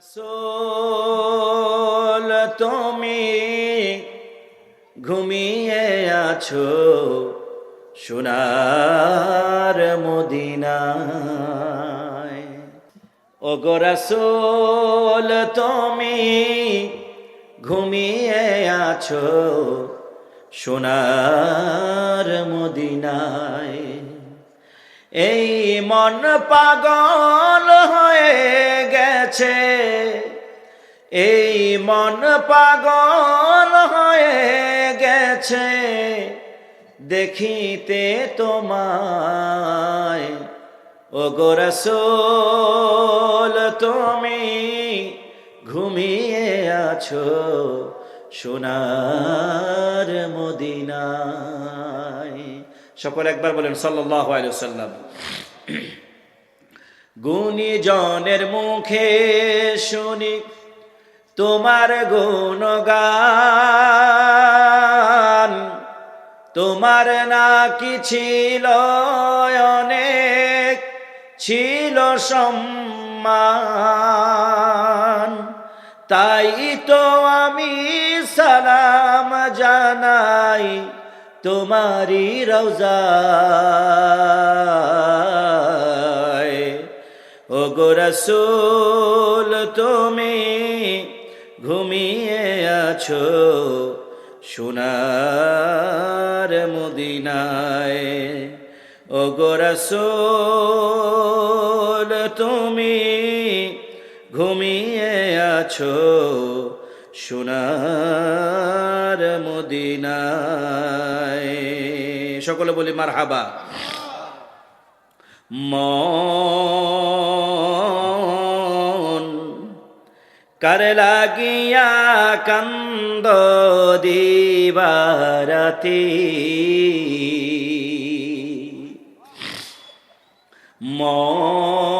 রাসূল তুমি ঘুমিয়ে আছো সোনার মদিনায়। ও গো রাসূল তুমি ঘুমিয়ে আছো সোনার মদিনায়। এই মন পাগল হয়ে গেছে। এই মন পাগল হয়ে গেছে। দেখিতে তোমায় ও গোরসোল তুমি ঘুমিয়ে আছো সোনার মদিনায়। সকল একবার বলেন সাল্লাহ আলাইসাল্লাম গুণীজনের মুখে শুনি তোমার গুণগান। তোমার নাকি ছিল অনেক, ছিল সম্মান। তাই তো আমি সালাম জানাই তোমারি রওজায় ও গো রসুল, তুমি ঘুমিয়ে আছো সোনার মদিনায়। ও গো রসুল, তুমি ঘুমিয়ে আছো সোনার মদিনায়। সকলে বলি মার হাবা মন কার লাগিয়া কান্দ দিবারাতি। মন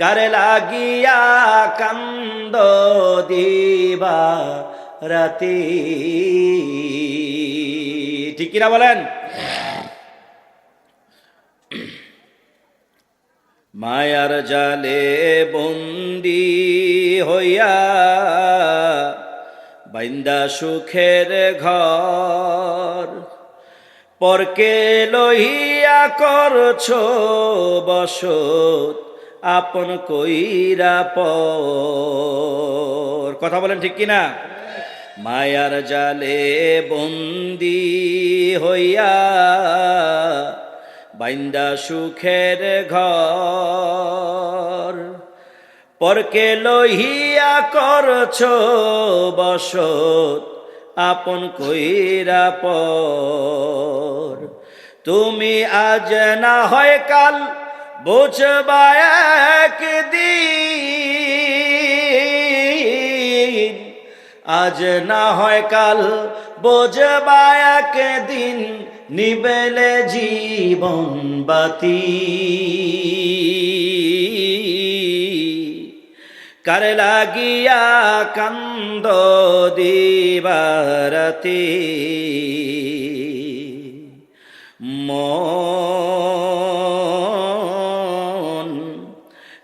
কার লাগিয়া কান্দ দিবা রাতি? ঠিক কিনা বলেন? মায়ার জালে বন্দি হইয়া বাইন্দা সুখের ঘর পরকে লইয়া করছ বসত। আপন কইরা পর। কথা বলেন ঠিক কিনা? মায়ার জালে বন্দি হইয়া বাইন্দা সুখের ঘর। পরকে লহিয়া করছ বসত আপন কইরা পর। তুমি আজ না হয় কাল বুঝবা একদিন, আজ না হয় কাল, বোঝবা একদিন, নিবেলে জীবন বাতি কার লাগিয়া কান্দ দিবারতি? মন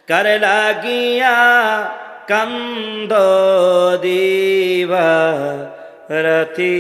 কার লাগিয়া কন্দ দিবা রতি